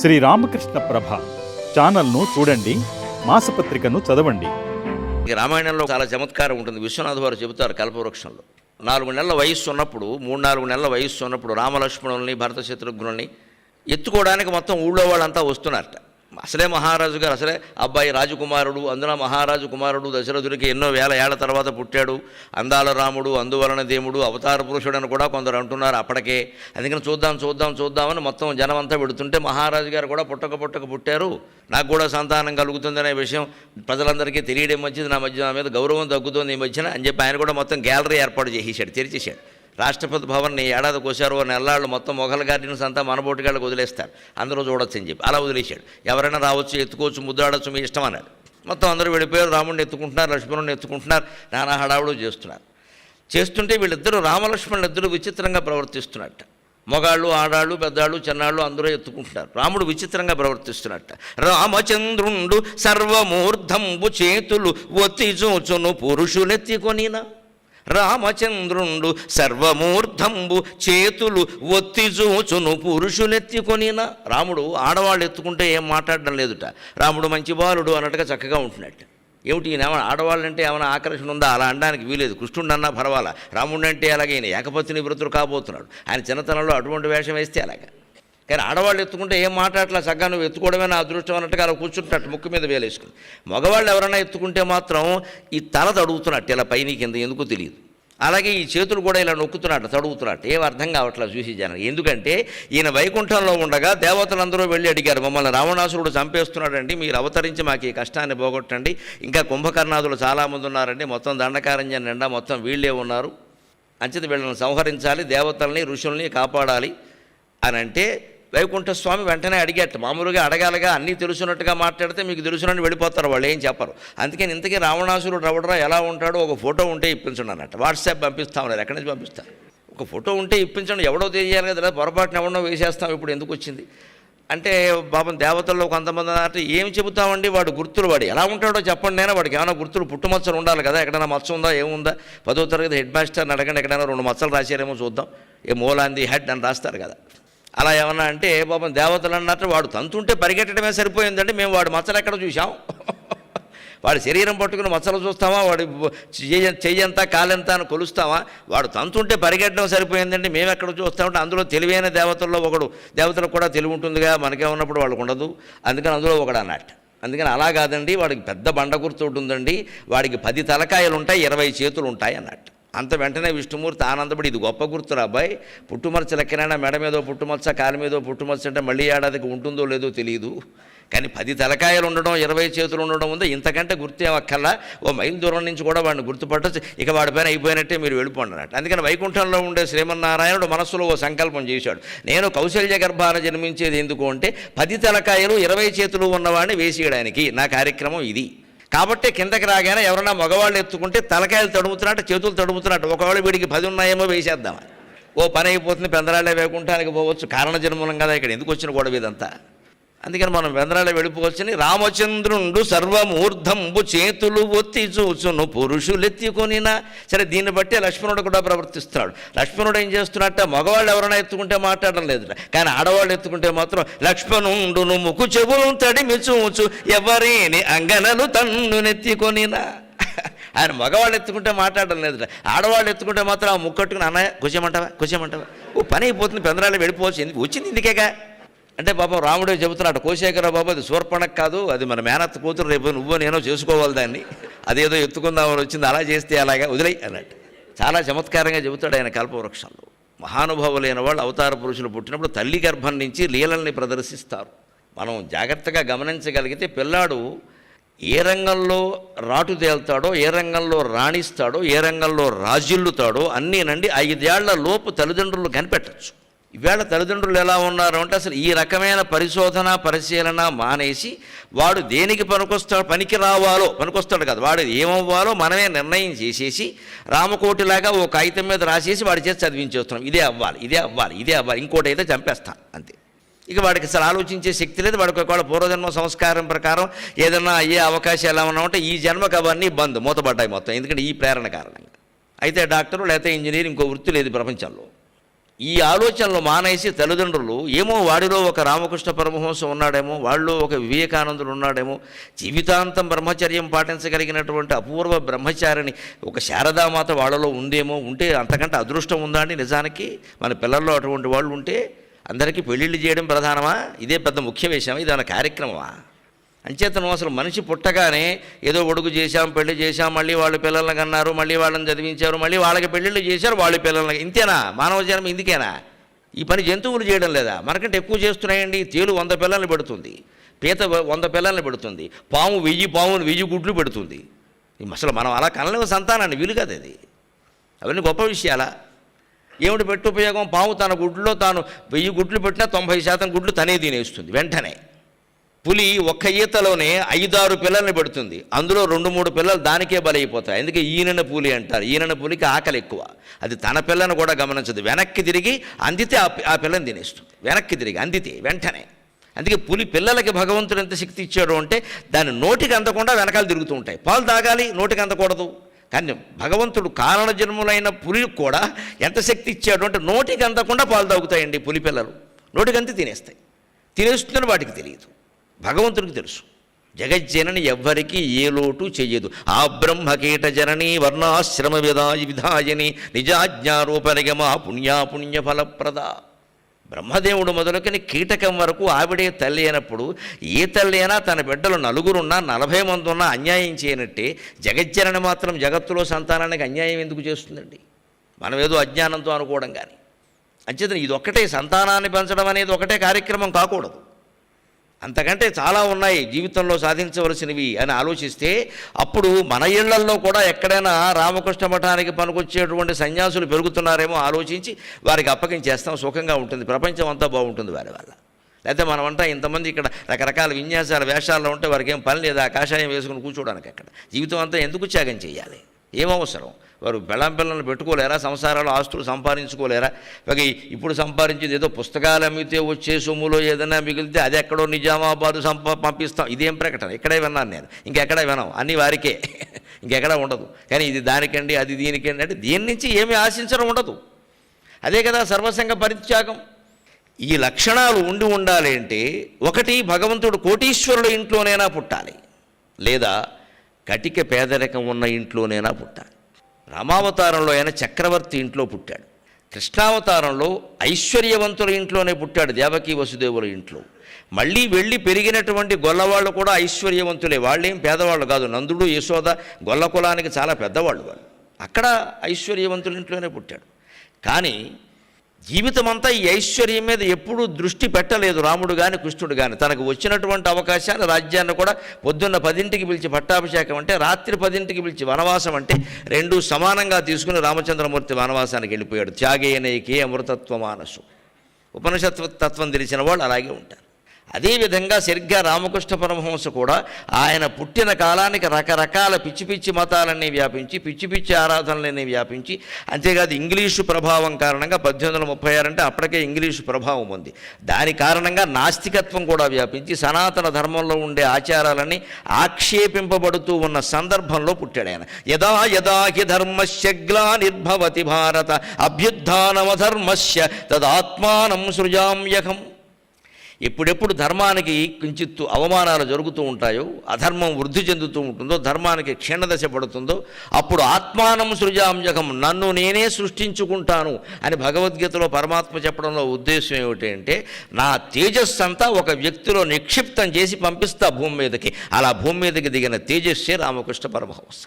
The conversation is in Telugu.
శ్రీ రామకృష్ణ ప్రభ ఛానల్ను చూడండి మాసపత్రికను చదవండి. ఈ రామాయణంలో చాలా చమత్కారం ఉంటుంది. విశ్వనాథ్ వారు చెబుతారు కల్పవృక్షంలో. నాలుగు నెలల వయస్సు ఉన్నప్పుడు మూడు నాలుగు నెలల వయస్సు ఉన్నప్పుడు రామలక్ష్మణుల్ని భరత శత్రుఘ్నుల్ని ఎత్తుకోవడానికి మొత్తం ఊళ్ళో వాళ్ళంతా వస్తున్నారట. అసలే మహారాజు గారు అసలే అబ్బాయి రాజకుమారుడు అందున మహారాజు కుమారుడు దశరథుడికి ఎన్నో వేల ఏళ్ళ తర్వాత పుట్టాడు. అందాల రాముడు అందువలన దేవుడు అవతార పురుషుడు అని కూడా కొందరు అంటున్నారు అప్పటికే. అందుకని చూద్దాం చూద్దాం చూద్దామని మొత్తం జనమంతా పెడుతుంటే మహారాజు గారు కూడా పుట్టక పుట్టక పుట్టారు. నాకు కూడా సంతానం కలుగుతుందనే విషయం ప్రజలందరికీ తెలియడం మంచిది నా మధ్య నా మీద గౌరవం తగ్గుతుంది ఈ మధ్యన అని చెప్పి ఆయన కూడా మొత్తం గ్యాలరీ ఏర్పాటు చేసేసాడు తెరిచేశాడు రాష్ట్రపతి భవన్ని ఏడాది కోసారు ఓ నెలలాళ్ళు మొత్తం మొఘల్ గార్డెన్స్ అంతా మనబోటిగాళ్ళకి వదిలేస్తారు. అందరూ చూడొచ్చు అని చెప్పి అలా వదిలేశాడు. ఎవరైనా రావచ్చు ఎత్తుకోవచ్చు ముద్దాడచ్చు మీ ఇష్టం అన్నాడు మొత్తం అందరూ వెళ్ళిపోయారు రాముడిని ఎత్తుకుంటున్నారు లక్ష్మణుని ఎత్తుకుంటున్నారు నానా హడావుడు చేస్తున్నారు. చేస్తుంటే వీళ్ళిద్దరూ రామలక్ష్మణులు ఇద్దరు విచిత్రంగా ప్రవర్తిస్తున్నట్ట. మొగాళ్ళు ఆడాళ్ళు పెద్దాళ్ళు చిన్నాళ్ళు అందరూ ఎత్తుకుంటున్నారు. రాముడు విచిత్రంగా ప్రవర్తిస్తున్నట్ట. రామచంద్రుండు సర్వమూర్ధంబు చేతులు ఒత్తి చూచును పురుషులెత్తికొనినా రామచంద్రుండు సర్వమూర్ధంబు చేతులు ఒత్తి చూచును పురుషులెత్తికొనినా రాముడు ఆడవాళ్ళు ఎత్తుకుంటే ఏం మాట్లాడడం లేదుట. రాముడు మంచి బాలుడు అన్నట్టుగా చక్కగా ఉంటున్నట్టు ఏమిటి ఈయన ఏమైనా ఆడవాళ్ళంటే ఏమైనా ఆకర్షణ ఉందా? అలా అనడానికి వీలేదు. కృష్ణుడు అన్నా పర్వాలా. రాముడు అంటే అలాగే ఈయన ఏకపత్ని వ్రతుడు కాబోతున్నాడు. ఆయన చిన్నతనంలో అటువంటి వేషం వేస్తే అలాగా. కానీ ఆడవాళ్ళు ఎత్తుకుంటే ఏం మాట్లాడట్లా? చక్కగా నువ్వు ఎత్తుకోవడమే నా అదృష్టం అన్నట్టుగా అలా కూర్చుంటున్నట్టు ముక్కు మీద వేలేసుకుని. మగవాళ్ళు ఎవరైనా ఎత్తుకుంటే మాత్రం ఈ తల తడుగుతున్నట్టు ఇలా పైన కింద ఎందుకో తెలియదు. అలాగే ఈ చేతులు కూడా ఇలా నొక్కుతున్నట్టు తడుగుతున్నట్టు. ఏం అర్థం కావట్లేదు చూసి జనం ఎందుకంటే ఈయన వైకుంఠంలో ఉండగా దేవతలందరూ వెళ్ళి అడిగారు మమ్మల్ని రావణాసురుడు చంపేస్తున్నాడండి మీరు అవతరించి మాకు ఈ కష్టాన్ని పోగొట్టండి. ఇంకా కుంభకర్ణాదులు చాలామంది ఉన్నారండి మొత్తం దండకారణ్యం నిండా మొత్తం వీళ్ళే ఉన్నారు. అంచేత వీళ్ళని సంహరించాలి దేవతల్ని ఋషుల్ని కాపాడాలి. అని అంటే వైకుంఠ స్వామి వెంటనే అడిగేట మామూలుగా అడగాలగా అన్నీ తెలుసున్నట్టుగా మాట్లాడితే మీకు తెలుసునని వెళ్ళిపోతారు వాళ్ళు ఏం చెప్పరు. అందుకని ఇంతకీ రావణాసురుడు రవడరా ఎలా ఉంటాడో ఒక ఫోటో ఉంటే ఇప్పించండి అన్నట్టు వాట్సాప్ పంపిస్తాం లేదు ఎక్కడి నుంచి పంపిస్తారు? ఒక ఫోటో ఉంటే ఇప్పించండి ఎవడో తెలియాలి కదా పొరపాటున ఎవడో వేసేస్తాం ఇప్పుడు ఎందుకు వచ్చింది? అంటే పాపం దేవతల్లో కొంతమంది అంటే ఏం చెబుతామండి వాడు గుర్తులు వాడు ఎలా ఉంటాడో చెప్పండి నేను వాడికి ఏమైనా గుర్తులు పుట్టుమచ్చలు ఉండాలి కదా ఎక్కడైనా మచ్చ ఉందా ఏముందా పదో తరగతి హెడ్ మాస్టర్ని అడగండి ఎక్కడైనా రెండు మచ్చలు రాశారేమో చూద్దాం. ఏ మూలాంది హెడ్ అని రాస్తారు కదా. అలా ఏమన్నా అంటే పాపం దేవతలు అన్నట్టు వాడు తంతుంటే పరిగెట్టడమే సరిపోయిందంటే మేము వాడు మచ్చలు ఎక్కడ చూసాం వాడి శరీరం పట్టుకుని మచ్చలు చూస్తామా? వాడి చెయ్య చెయ్యంతా కాలెంత అని కొలుస్తామా? వాడు తంతుంటే పరిగెట్టడం సరిపోయిందంటే మేము ఎక్కడ చూస్తామంటే అందులో తెలివైన దేవతల్లో ఒకడు దేవతలకు కూడా తెలివి ఉంటుందిగా మనకే ఉన్నప్పుడు వాళ్ళకు ఉండదు. అందుకని అందులో ఒకడు అన్నట్టు అందుకని అలా కాదండి వాడికి పెద్ద బండ గుర్తు ఒకటి ఉందండి వాడికి పది తలకాయలు ఉంటాయి ఇరవై చేతులు ఉంటాయి అన్నట్టు అంత వెంటనే విష్ణుమూర్తి ఆనందపడి ఇది గొప్ప గుర్తురా అబ్బాయి. పుట్టుమచ్చ లెక్కనైనా మెడ మీదో పుట్టుమచ్చ కాలు మీదో పుట్టుమచ్చ అంటే మళ్ళీ ఏడాదికి ఉంటుందో లేదో తెలియదు కానీ పది తలకాయలు ఉండడం ఇరవై చేతులు ఉండడం ఉందో ఇంతకంటే గుర్తేమక్కల్లా ఓ మైల్ దూరం నుంచి కూడా వాడిని గుర్తుపట్టచ్చు. ఇక వాడి పైన అయిపోయినట్టే మీరు వెళ్ళిపోండి అన్నట్టు. అందుకని వైకుంఠంలో ఉండే శ్రీమన్నారాయణుడు మనస్సులో ఓ సంకల్పం చేశాడు. నేను కౌశల్య గర్భాన జన్మించేది ఎందుకు అంటే పది తలకాయలు ఇరవై చేతులు ఉన్నవాడిని వేసేయడానికి నా కార్యక్రమం ఇది. కాబట్టి కిందకి రాగానే ఎవరైనా మగవాళ్ళు ఎత్తుకుంటే తలకాయలు తడుముతున్నట్టు చేతులు తడుముతున్నట్టు. ఒకవేళ వీడికి పది ఉన్నాయేమో వేసేద్దామని ఓ పని అయిపోతుంది పెందరాళ్ళే వేకుంటానికి పోవచ్చు. కారణ జన్మూలం కదా ఇక్కడ. ఎందుకు వచ్చిన గొడవ ఇదంతా? అందుకని మనం వెందరాళ్ళ వెళ్ళిపోవచ్చని రామచంద్రుండు సర్వమూర్ధంబు చేతులు ఒత్తి చూచును పురుషులెత్తికొనినా. సరే దీన్ని బట్టి లక్ష్మణుడు కూడా ప్రవర్తిస్తున్నాడు లక్ష్మణుడు ఏం చేస్తున్నట్ట మగవాళ్ళు ఎవరైనా ఎత్తుకుంటే మాట్లాడడం లేదు కానీ ఆడవాళ్ళు ఎత్తుకుంటే మాత్రం లక్ష్మణుండును ముకు చెవులు తడిమి చూచు ఎవరేని అంగనలు తన్ను నెత్తికొనినా. ఆయన మగవాళ్ళు ఎత్తుకుంటే మాట్లాడడం లేదు ఆడవాళ్ళు ఎత్తుకుంటే మాత్రం ఆ ముక్కట్టుకుని అన్నయ్య కూర్చోమంటావా? కూర్చోమంటావా? ఓ పని అయిపోతుంది. పెందరాళ్ళు వెళ్ళిపోవచ్చు. వచ్చింది ఇందుకేగా? అంటే బాబా రాముడే చెబుతున్నాడు కోశేఖర బాబు అది శూర్పణకు కాదు అది మన మేనత్త కూతురు రేపు నువ్వు నేనో చేసుకోవాలి దాన్ని. అదేదో ఎత్తుకుందామని వచ్చింది అలా చేస్తే అలాగా వదిలేయి అన్నట్టు. చాలా చమత్కారంగా చెబుతాడు ఆయన కల్పవృక్షంలో. మహానుభావులైన వాళ్ళు అవతార పురుషులు పుట్టినప్పుడు తల్లి గర్భం నుంచి లీలల్ని ప్రదర్శిస్తారు. మనం జాగ్రత్తగా గమనించగలిగితే పిల్లాడు ఏ రంగంలో రాటు తేల్తాడో ఏ రంగంలో రాణిస్తాడో ఏ రంగంలో రాజిల్లుతాడో అన్నీనండి ఐదేళ్ళ లోపు తల్లిదండ్రులు కనిపెట్టచ్చు. ఈవేళ తల్లిదండ్రులు ఎలా ఉన్నారు అంటే అసలు ఈ రకమైన పరిశోధన పరిశీలన మానేసి వాడు దేనికి పనికొస్తాడు పనికి రావాలో పనికొస్తాడు కదా వాడు ఏమవ్వాలో మనమే నిర్ణయం చేసేసి రామకోటిలాగా ఓ కాగితం మీద రాసేసి వాడి చేసి చదివించేస్తున్నాం. ఇదే అవ్వాలి ఇదే అవ్వాలి ఇదే అవ్వాలి. ఇంకోటి అయితే చంపేస్తాం అంతే. ఇక వాడికి అసలు ఆలోచించే శక్తి లేదు. వాడికి ఒకవేళ పూర్వజన్మ సంస్కారం ప్రకారం ఏదన్నా అయ్యే అవకాశాలు ఏమన్నా ఉంటే ఈ జన్మకు అవన్నీ బంద్ మూతపడ్డాయి మొత్తం. ఎందుకంటే ఈ ప్రేరణ కారణంగా. అయితే డాక్టరు లేకపోతే ఇంజనీర్ ఇంకో వృత్తి లేదు ప్రపంచంలో. ఈ ఆలోచనలు మానేసి తల్లిదండ్రులు ఏమో వాడిలో ఒక రామకృష్ణ పరమహంస ఉన్నాడేమో వాళ్ళు ఒక వివేకానందుడు ఉన్నాడేమో జీవితాంతం బ్రహ్మచర్యం పాటించగలిగినటువంటి అపూర్వ బ్రహ్మచారిని ఒక శారదామాత వాళ్ళలో ఉందేమో ఉంటే అంతకంటే అదృష్టం ఉందా అండి నిజానికి? మన పిల్లల్లో అటువంటి వాళ్ళు ఉంటే అందరికీ పెళ్ళిళ్ళు చేయడం ప్రధానమా? ఇదే పెద్ద ముఖ్య విషయం ఇది కార్యక్రమమా? అంచేతను అసలు మనిషి పుట్టగానే ఏదో ఒడుగు చేశాం పెళ్ళి చేశాం మళ్ళీ వాళ్ళ పిల్లల్ని కన్నారు మళ్ళీ వాళ్ళని చదివించారు మళ్ళీ వాళ్ళకి పెళ్ళిళ్ళు చేశారు వాళ్ళ పిల్లల్ని ఇంతేనా? మానవ జన్మ ఇందుకేనా? ఈ పని జంతువులు చేయడం లేదా? మనకంటే ఎక్కువ చేస్తున్నాయండి తేలు వంద పిల్లల్ని పెడుతుంది పీత వంద పిల్లల్ని పెడుతుంది పాము వెయ్యి పాముని వెయ్యి గుడ్లు పెడుతుంది. అసలు మనం అలా కనలేము సంతానాన్ని వీలు కదా అది. అవన్నీ గొప్ప విషయాలా? ఏమిటి పెట్టు ఉపయోగం? పాము తన గుడ్లో తాను వెయ్యి గుడ్లు పెట్టినా తొంభై శాతం గుడ్లు తనే తినేస్తుంది వెంటనే. పులి ఒక్క ఈతలోనే ఐదారు పిల్లల్ని పెడుతుంది. అందులో రెండు మూడు పిల్లలు దానికే బలైపోతాయి. అందుకే ఈనన పులి అంటారు. ఈనన పులికి ఆకలి ఎక్కువ. అది తన పిల్లను కూడా గమనించదు. వెనక్కి తిరిగి అందితే ఆ పి- ఆ పిల్లని తినేస్తుంది. వెనక్కి తిరిగి అందితే వెంటనే. అందుకే పులి పిల్లలకి భగవంతుడు ఎంత శక్తి ఇచ్చాడు అంటే దాని నోటికి అందకుండా వెనకాల తిరుగుతూ ఉంటాయి. పాలు తాగాలి నోటికి అందకూడదు. కానీ భగవంతుడు కారణ జన్ములైన పులికి కూడా ఎంత శక్తి ఇచ్చాడు అంటే నోటికి అందకుండా పాలు తాగుతాయండి పులి పిల్లలు. నోటికి అంతే తినేస్తాయి. తినేస్తుందని వాటికి తెలియదు. భగవంతుడికి తెలుసు. జగజ్జనని ఎవ్వరికీ ఏ లోటు చెయ్యదు. ఆ బ్రహ్మకీట జనని వర్ణాశ్రమ విధాయ విధాయని నిజాజ్ఞారూపరిగమ పుణ్యాపుణ్య ఫలప్రద. బ్రహ్మదేవుడు మొదలుకొని కీటకం వరకు ఆవిడే తల్లి అయినప్పుడు ఏ తల్లి అయినా తన బిడ్డలు నలుగురున్నా నలభై మంది ఉన్నా అన్యాయం చేయనట్టే జగజ్జనని మాత్రం జగత్తులో సంతానానికి అన్యాయం ఎందుకు చేస్తుందండి? మనం ఏదో అజ్ఞానంతో అనుకోవడం కానీ అంచేత ఇది ఒక్కటే సంతానాన్ని పెంచడం అనేది ఒకటే కార్యక్రమం కాకూడదు. అంతకంటే చాలా ఉన్నాయి జీవితంలో సాధించవలసినవి అని ఆలోచిస్తే అప్పుడు మన ఇళ్ళల్లో కూడా ఎక్కడైనా రామకృష్ణ మఠానికి పనికొచ్చేటువంటి సన్యాసులు పెరుగుతున్నారేమో ఆలోచించి వారికి అప్పగించేస్తాం సుఖంగా ఉంటుంది ప్రపంచం అంతా బాగుంటుంది వారి వల్ల. లేకపోతే మనమంటా ఇంతమంది ఇక్కడ రకరకాల విన్యాసాల వేషాల్లో ఉంటే వారికి ఏం పని లేదా కాషాయం వేసుకుని కూర్చోడానికి అక్కడ జీవితం అంతా ఎందుకు త్యాగం చేయాలి? ఏమవసరం వారు బెళ్ళం పిల్లలను పెట్టుకోలేరా? సంసారాలు ఆస్తులు సంపాదించుకోలేరా? ఇక ఇప్పుడు సంపాదించింది ఏదో పుస్తకాలు అమ్మితే వచ్చే సొమ్ములో ఏదైనా మిగిలితే అది ఎక్కడో నిజామాబాదు సంపా పంపిస్తాం. ఇదేం ప్రకటన? ఇక్కడే విన్నాను నేను. ఇంకెక్కడే వినం? అన్ని వారికే. ఇంకెక్కడా ఉండదు. కానీ ఇది దానికండి అది దీనికండి అంటే దీని నుంచి ఏమీ ఆశించడం ఉండదు. అదే కదా సర్వసంగ పరిత్యాగం. ఈ లక్షణాలు ఉండి ఉండాలి అంటే ఒకటి భగవంతుడు కోటీశ్వరుడు ఇంట్లోనైనా పుట్టాలి. లేదా కటిక పేదరికం ఉన్న ఇంట్లోనైనా పుట్టాలి. రామావతారంలో ఆయన చక్రవర్తి ఇంట్లో పుట్టాడు. కృష్ణావతారంలో ఐశ్వర్యవంతుల ఇంట్లోనే పుట్టాడు దేవకీ వసుదేవుల ఇంట్లో. మళ్ళీ వెళ్ళి పెరిగినటువంటి గొల్లవాళ్ళు కూడా ఐశ్వర్యవంతులే. వాళ్ళేం పేదవాళ్ళు కాదు. నందుడు యశోద గొల్ల కులానికి చాలా పెద్దవాళ్ళు వాళ్ళు. అక్కడ ఐశ్వర్యవంతుల ఇంట్లోనే పుట్టాడు. కానీ జీవితమంతా ఈ ఐశ్వర్యం మీద ఎప్పుడూ దృష్టి పెట్టలేదు రాముడు కానీ కృష్ణుడు కానీ తనకు వచ్చినటువంటి అవకాశాన్ని రాజ్యాన్ని కూడా పొద్దున్న పదింటికి పిలిచి పట్టాభిషేకం అంటే రాత్రి పదింటికి పిలిచి వనవాసం అంటే రెండు సమానంగా తీసుకుని రామచంద్రమూర్తి వనవాసానికి వెళ్ళిపోయాడు. త్యాగేనైకే అమృతత్వ మానసు ఉపనిషత్ తత్వం తెలిసిన వాళ్ళు అలాగే ఉంటారు. అదేవిధంగా సరిగ్గా రామకృష్ణ పరమహంస కూడా ఆయన పుట్టిన కాలానికి రకరకాల పిచ్చి పిచ్చి మతాలన్నీ వ్యాపించి పిచ్చి పిచ్చి ఆరాధనలన్నీ వ్యాపించి అంతేకాదు ఇంగ్లీషు ప్రభావం కారణంగా పద్దెనిమిది వందల ముప్పై ఆరు అంటే అప్పటికే ఇంగ్లీషు ప్రభావం ఉంది. దాని కారణంగా నాస్తికత్వం కూడా వ్యాపించి సనాతన ధర్మంలో ఉండే ఆచారాలన్నీ ఆక్షేపింపబడుతూ ఉన్న సందర్భంలో పుట్టాడు ఆయన. యదా యదా హి నిర్భవతి భారత అభ్యుత్నమధర్మస్య తదాత్మానం సృజామ్యహం. ఎప్పుడెప్పుడు ధర్మానికి కించిత్తు అవమానాలు జరుగుతూ ఉంటాయో అధర్మం వృద్ధి చెందుతూ ఉంటుందో ధర్మానికి క్షీణదశ పడుతుందో అప్పుడు ఆత్మానం సృజాంజకం నన్ను నేనే సృష్టించుకుంటాను అని భగవద్గీతలో పరమాత్మ చెప్పడంలో ఉద్దేశం ఏమిటంటే నా తేజస్సు అంతా ఒక వ్యక్తిలో నిక్షిప్తం చేసి పంపిస్తా భూమి మీదకి. అలా భూమి మీదకి దిగిన తేజస్సే రామకృష్ణ పరమహంస.